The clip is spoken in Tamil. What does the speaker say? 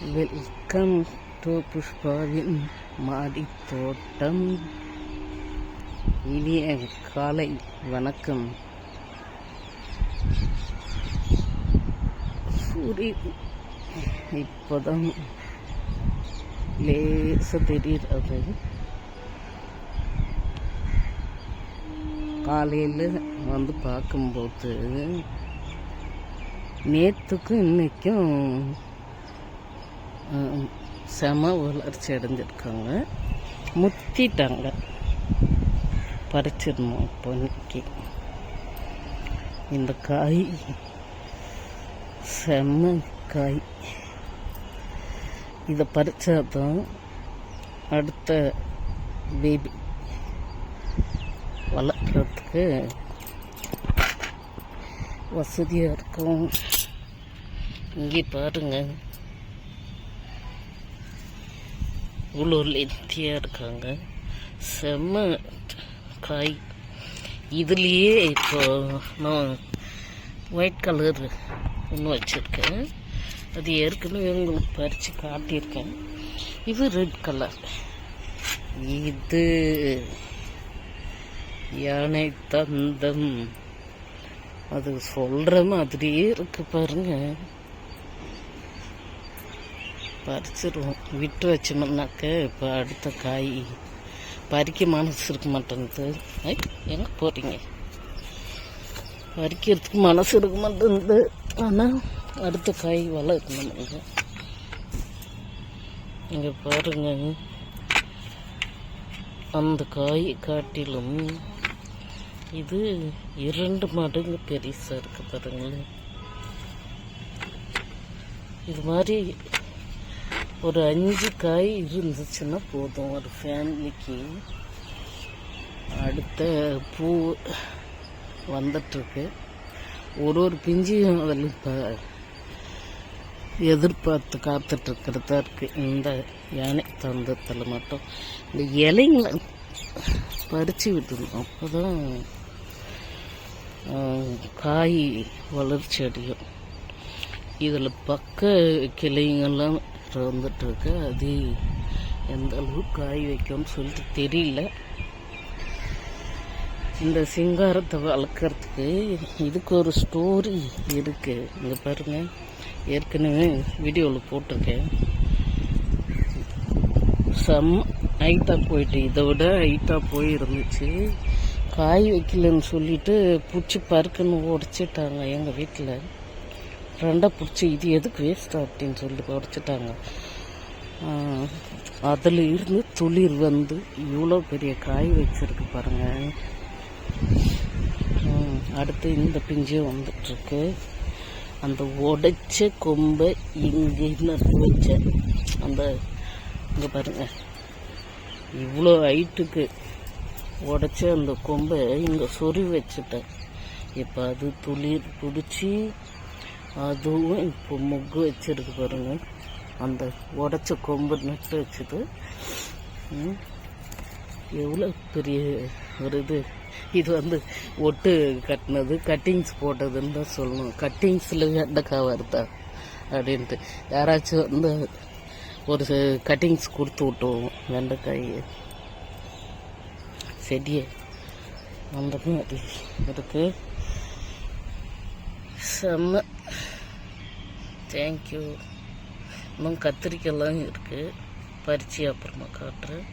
வெல்கம் டு புஷ்பாவின் மாடி தோட்டம். இனிய காலை வணக்கம். சூரியன் இப்போதான் லேச தெரியுறது காலையில் வந்து பார்க்கும்போது நேற்றுக்கும் இன்னைக்கும் செம வளர்ச்சி அடைஞ்சிருக்காங்க. முத்திட்டாங்க. பறிச்சிடணும் இப்போ இன்னைக்கு. இந்த காய் செம்ம காய். இதை பறிச்சாதான் அடுத்த பேபி வளர்க்குறதுக்கு வசதியாக இருக்கும். இங்கே பாருங்கள் இவ்வளோ லென்த்தியாக இருக்காங்க. செம்ம காய். இதுலேயே இப்போ நான் ஒயிட் கலர் ஒன்று வச்சுருக்கேன். அது ஏற்கனவே உங்களுக்கு பறித்து காட்டியிருக்கேன். இது ரெட் கலர் இது யானை தந்தம். அது சொல்கிற மாதிரியே இருக்கு பாருங்கள் பறிச்சிருவோம். விட்டு வச்சோம்னாக்க இப்போ அடுத்த காய் பறிக்க மனசு இருக்க மாட்டேங்குது ஐ எங்கே போகிறீங்க பறிக்கிறதுக்கு மனசு இருக்க மாட்டேங்குது ஆனால் அடுத்த காய் வளர்க்கணும் நமக்கு இங்கே பாருங்க. அந்த காய் காட்டிலும் இது இரண்டு மடங்கு பெருசாக இருக்கு பாருங்களேன். இது மாதிரி ஒரு அஞ்சு காய் இருந்துச்சுன்னா போதும். ஒரு ஃபேமிலிக்கு. அடுத்த பூ வந்துட்டுருக்கு. ஒரு ஒரு பிஞ்சியும் அதில் இப்போ எதிர்பார்த்து காத்துட்ருக்கிறதா இருக்குது இந்த யானை தந்தத்தில் மட்டும். இந்த இலைங்களை பறித்து விட்டுணும் அப்போ தான் காய் வளர்ச்சி அடையும். இதில் பக்க கிளைங்கெல்லாம் வந்துட்டுருக்கு. அது எந்த அளவுக்கு காய் வைக்கும்னு சொல்லிட்டு தெரியல. இந்த சிங்காரத்தை வளர்க்குறதுக்கு இதுக்கு ஒரு ஸ்டோரி இருக்குது இங்கே பாருங்கள் ஏற்கனவே வீடியோவில் போட்டிருக்கேன். செம் ஹைட்டாக போயிட்டு இதை விட ஹைட்டாக போயிருந்துச்சு. காய் வைக்கலன்னு சொல்லிட்டு பிடிச்சி பருக்குன்னு உடச்சிட்டாங்க எங்கள் வீட்டில் ரெண்டாக பிடிச்சி இது எதுக்கு வேஸ்ட்டாக அப்படின்னு சொல்லிட்டு உடச்சிட்டாங்க. அதில் இருந்து துளிர் வந்து இவ்வளோ பெரிய காய் வச்சுருக்கு பாருங்கள் அடுத்து இந்த பிஞ்சும் வந்துட்டுருக்கு. அந்த உடைச்ச கொம்பை இங்கே நட்டு வச்சேன் அந்த இங்கே பாருங்கள் இவ்வளோ ஹைட்டுக்கு உடைச்ச அந்த கொம்பை இங்கே சொறி வச்சுட்டேன். இப்போ அது துளிர் பிடிச்சி அதுவும் இப்போ மொக்கு வச்சிருக்கு பாருங்க. அந்த உடச்ச கொம்பு நட்டு வச்சுது. எவ்வளோ பெரிய ஒரு இது. இது வந்து ஒட்டு கட்டினது கட்டிங்ஸ் போட்டதுன்னு தான் சொல்லணும். கட்டிங்ஸில் வெண்டைக்காய் வருதா அப்படின்ட்டு. யாராச்சும் வந்து ஒரு கட்டிங்ஸ் கொடுத்து விட்டுவோம் வெண்டைக்காய் செடியை. அந்த மாதிரி இருக்குது செம்ம தேங்க்யூ இன்னும் கத்திரிக்காய்லாம் இருக்குது பறித்து அப்புறமா காட்டுறேன்.